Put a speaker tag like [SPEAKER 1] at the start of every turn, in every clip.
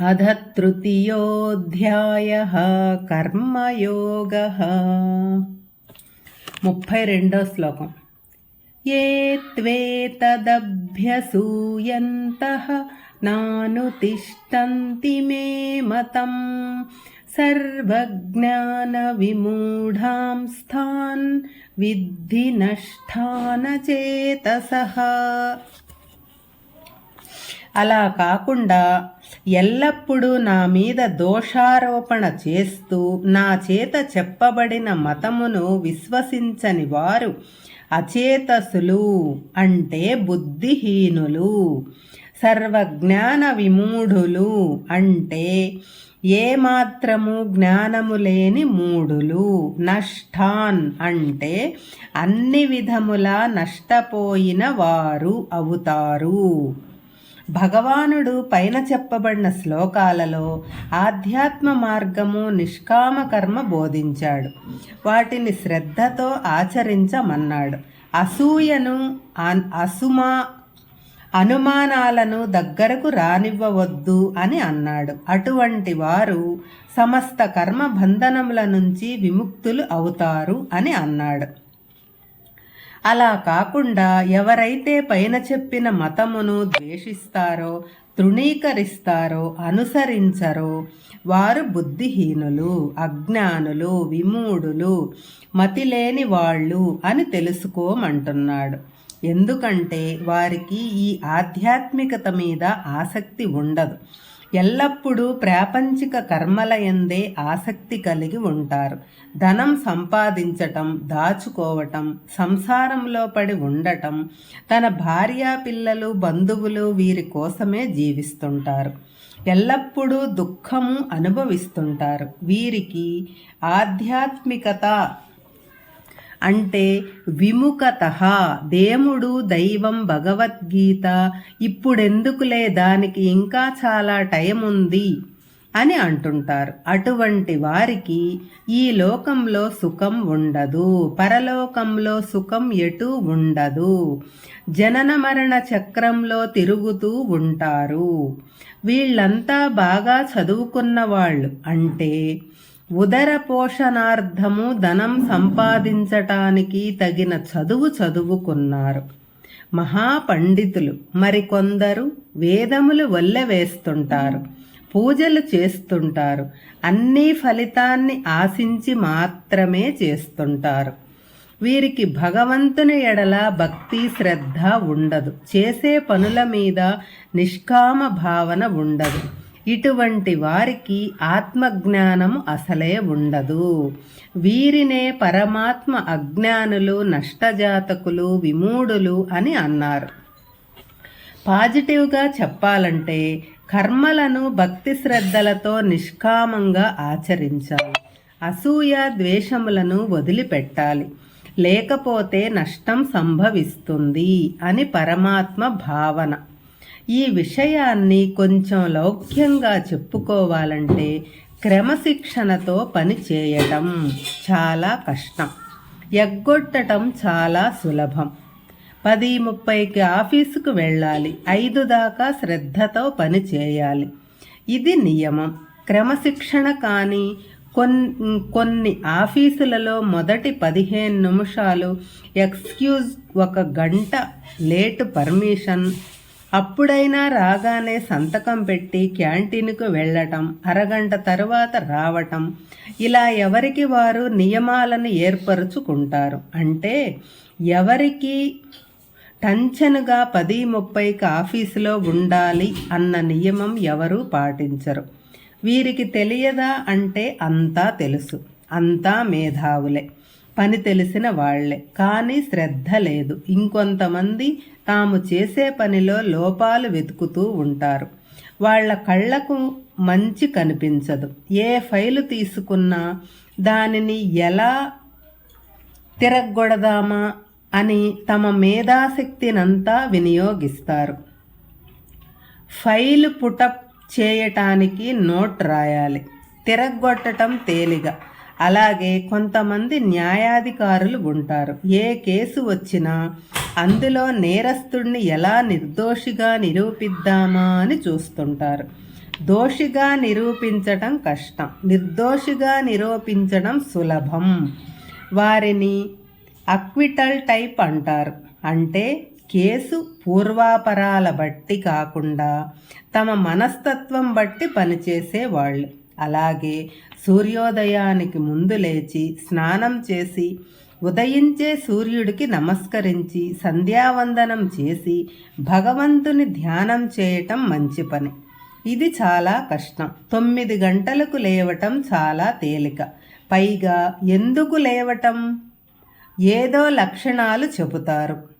[SPEAKER 1] अध తృతీయోధ్యాయ కర్మయోగ. ముప్పై రెండో శ్లోకం. ఏ త్వేతదభ్యసూయంతః నానుతిష్టంతి మే మతం. సర్వజ్ఞానవిమూఢాంస్థాన్ విద్ధి నష్టానచేతసః అలా కాకుండా ఎల్లప్పుడూ నా మీద దోషారోపణ చేస్తూ నా చేత చెప్పబడిన మతమును విశ్వసించని వారు అచేతసులు అంటే బుద్ధిహీనులు సర్వజ్ఞాన విమూఢులు అంటే ఏమాత్రము జ్ఞానము లేని మూడులు నష్టాన్ అంటే అన్ని విధములా నష్టపోయిన వారు అవుతారు. భగవానుడు పైన చెప్పబడిన శ్లోకాలలో ఆధ్యాత్మ మార్గము నిష్కామ కర్మ బోధించాడు. వాటిని శ్రద్ధతో ఆచరించమన్నాడు. అసూయను అసుమా అనుమానాలను దగ్గరకు రానివ్వవద్దు అని అన్నాడు. అటువంటి వారు సమస్త కర్మ బంధనముల నుంచి విముక్తులు అవుతారు అని అన్నాడు. అలా కాకుండా ఎవరైతే పైన చెప్పిన మతమును ద్వేషిస్తారో తృణీకరిస్తారో అనుసరించరో వారు బుద్ధిహీనులు అజ్ఞానులు విమూఢులు మతిలేని వాళ్ళు అని తెలుసుకోమంటున్నాడు. ఎందుకంటే వారికి ఈ ఆధ్యాత్మికత మీద ఆసక్తి ఉండదు. ఎల్లప్పుడూ ప్రాపంచిక కర్మల ఎందే ఆసక్తి కలిగి ఉంటారు. ధనం సంపాదించటం దాచుకోవటం సంసారంలో పడి ఉండటం తన భార్య పిల్లలు బంధువులు వీరి కోసమే జీవిస్తుంటారు. ఎల్లప్పుడూ దుఃఖము అనుభవిస్తుంటారు. వీరికి ఆధ్యాత్మికత అంటే విముఖత. దేవుడు దైవం భగవద్గీత. ఇప్పుడెందుకులే దానికి ఇంకా చాలా టైం ఉంది అని అంటుంటారు. అటువంటి వారికి ఈ లోకంలో సుఖం ఉండదు. పరలోకంలో సుఖం ఎటు ఉండదు. జనన మరణ చక్రంలో తిరుగుతూ ఉంటారు. వీళ్ళంతా బాగా చదువుకున్న వాళ్ళు అంటే ఉదర పోషణార్థము ధనం సంపాదించటానికి తగిన చదువు చదువుకున్నారు. మహాపండితులు మరికొందరు వేదములు వల్లెవేస్తుంటారు పూజలు చేస్తుంటారు. అన్ని ఫలితాన్ని ఆశించి మాత్రమే చేస్తుంటారు. వీరికి భగవంతుని ఎడల భక్తి శ్రద్ధ ఉండదు. చేసే పనుల మీద నిష్కామ భావన ఉండదు. ఇటువంటి వారికి ఆత్మజ్ఞానము అసలే ఉండదు. వీరినే పరమాత్మ అజ్ఞానులు నష్టజాతకులు విమూఢులు అని అన్నారు. పాజిటివ్గా చెప్పాలంటే కర్మలను భక్తి శ్రద్ధలతో నిష్కామంగా ఆచరించాలి. అసూయ ద్వేషములను వదిలిపెట్టాలి. లేకపోతే నష్టం సంభవిస్తుంది అని పరమాత్మ భావన. ఈ విషయాన్ని కొంచెం లౌక్యంగా చెప్పుకోవాలంటే క్రమశిక్షణతో పని చేయటం చాలా కష్టం. ఎగ్గొట్టడం చాలా సులభం. పది ముప్పైకి ఆఫీసుకు వెళ్ళాలి. ఐదు దాకా శ్రద్ధతో పని చేయాలి. ఇది నియమం. క్రమశిక్షణ కానీ కొన్ని కొన్ని ఆఫీసులలో మొదటి పదిహేను నిమిషాలు ఎక్స్క్యూజ్ ఒక గంట లేటు పర్మిషన్ అప్పుడైనా రాగానే సంతకం పెట్టి క్యాంటీన్కు వెళ్ళటం అరగంట తరువాత రావటం. ఇలా ఎవరికి వారు నియమాలను ఏర్పరుచుకుంటారు? అంటే ఎవరికి టంచనుగా పది ముప్పైకి ఆఫీసులో ఉండాలి అన్న నియమం ఎవరూ పాటించరు. వీరికి తెలియదా అంటే అంతా తెలుసు. అంతా మేధావులే. పని తెలిసిన వాళ్ళే. కానీ శ్రద్ధ లేదు. ఇంకొంతమంది తాము చేసే పనిలో లోపాలు వెతుకుతూ ఉంటారు. వాళ్ళ కళ్ళకు మంచి కనిపించదు. ఏ ఫైలు తీసుకున్నా దానిని ఎలా తిరగొడదామా అని తమ మేధాశక్తినంతా వినియోగిస్తారు. ఫైలు పుటప్ చేయటానికి నోట్ రాయాలి. తిరగొట్టడం తేలిగా అలాగే కొంతమంది న్యాయాధికారులు ఉంటారు. ఏ కేసు వచ్చినా అందులో నేరస్తుడిని ఎలా నిర్దోషిగా నిరూపిద్దామా అని చూస్తుంటారు. దోషిగా నిరూపించటం కష్టం. నిర్దోషిగా నిరూపించడం సులభం. వారిని అక్విటల్ టైప్ అంటారు. అంటే కేసు పూర్వాపరాల బట్టి కాకుండా తమ మనస్తత్వం బట్టి పనిచేసే వాళ్ళు అలాగే సూర్యోదయానికి ముందు లేచి స్నానం చేసి ఉదయించే సూర్యుడికి నమస్కరించి సంధ్యావందనం చేసి భగవంతుని ధ్యానం చేయటం మంచి పని. ఇది చాలా కష్టం. తొమ్మిది గంటలకు లేవటం చాలా తేలిక. పైగా ఎందుకు లేవటం? ఏదో లక్షణాలు చెబుతారు.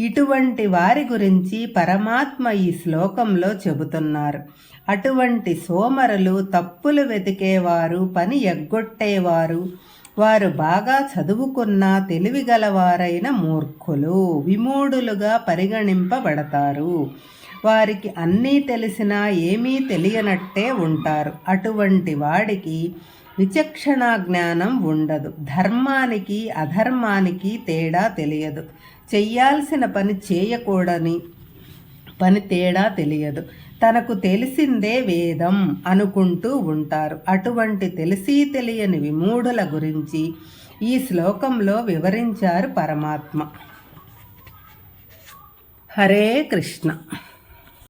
[SPEAKER 1] ఇటువంటి వారి గురించి పరమాత్మ ఈ శ్లోకంలో చెబుతున్నారు. అటువంటి సోమరులు తప్పులు వెతికేవారు పని ఎగ్గొట్టేవారు వారు బాగా చదువుకున్న తెలివిగలవారైన మూర్ఖులు విమూఢులుగా పరిగణింపబడతారు. వారికి అన్నీ తెలిసినా ఏమీ తెలియనట్టే ఉంటారు. అటువంటి వాడికి విచక్షణా జ్ఞానం ఉండదు. ధర్మానికి అధర్మానికి తేడా తెలియదు. చెయ్యాల్సిన పని చేయకూడని పని తేడా తెలియదు. తనకు తెలిసిందే వేదం అనుకుంటూ ఉంటారు. అటువంటి తెలిసి తెలియని విమూఢుల గురించి ఈ శ్లోకంలో వివరించారు పరమాత్మ. హరే కృష్ణ.